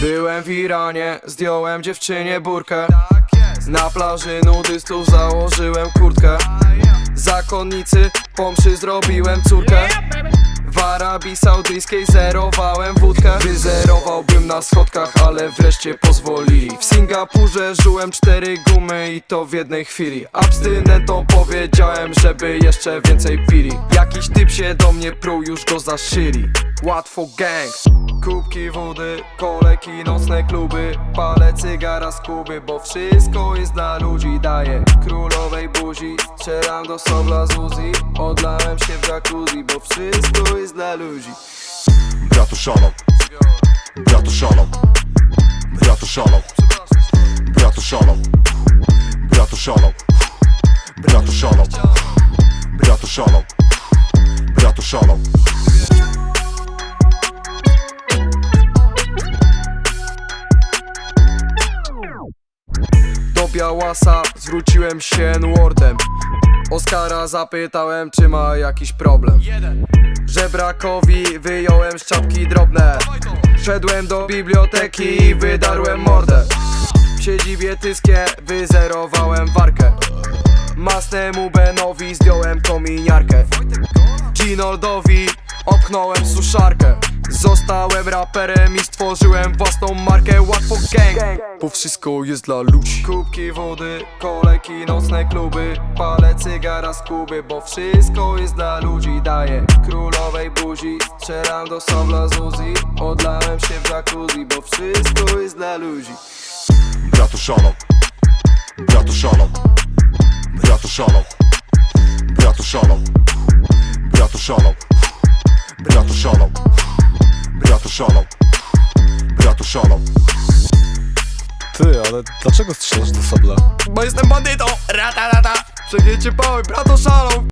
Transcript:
Byłem w Iranie, zdjąłem dziewczynie burkę. Na plaży nudystów założyłem kurtkę. Zakonnicy, pomszy zrobiłem córkę. W Arabii Saudyjskiej zerowałem wódkę. Wyzerowałbym na schodkach, ale wreszcie pozwolili W Singapurze żułem cztery gumy i to w jednej chwili. Abstynentom powiedziałem, żeby jeszcze więcej pili. Jakiś typ się do mnie pruł, już go zaszyli. Łatwo gang Kubki wody, koleki, nocne kluby Palę cygara z Kuby, bo wszystko jest dla ludzi Daję królowej buzi, strzelam do sobla z Uzi Odlałem się w jacuzzi, bo wszystko jest dla ludzi. Brato szalał, brato szalał, brato szalał, brato szalał, brato szalał, brato szalał, brato szalał, brato szalał. Białasa zwróciłem się N-wordem Oskara zapytałem, czy ma jakiś problem. Żebrakowi wyjąłem z czapki drobne. Szedłem do biblioteki i wydarłem mordę. W siedzibie tyskie wyzerowałem warkę. Masnemu Benowi zdjąłem kominiarkę. Ginoldowi opchnąłem suszarkę. Zostałem raperem i stworzyłem własną markę Łatwo gang. Bo wszystko jest dla ludzi. Kubki wody, koleki, nocne kluby. Palę cygara z Kuby Bo wszystko jest dla ludzi. Daję królowej buzi. Strzelam do sobla z Uzi Odlałem się w jacuzzi Bo wszystko jest dla ludzi. Szalał, brato szalał, brato szalał, brato szalał, brato szalał, brato szalał. Ty, ale dlaczego strzelasz do sabla? Bo jestem bandytą, rata rata. Przegięcie pały, brato szalą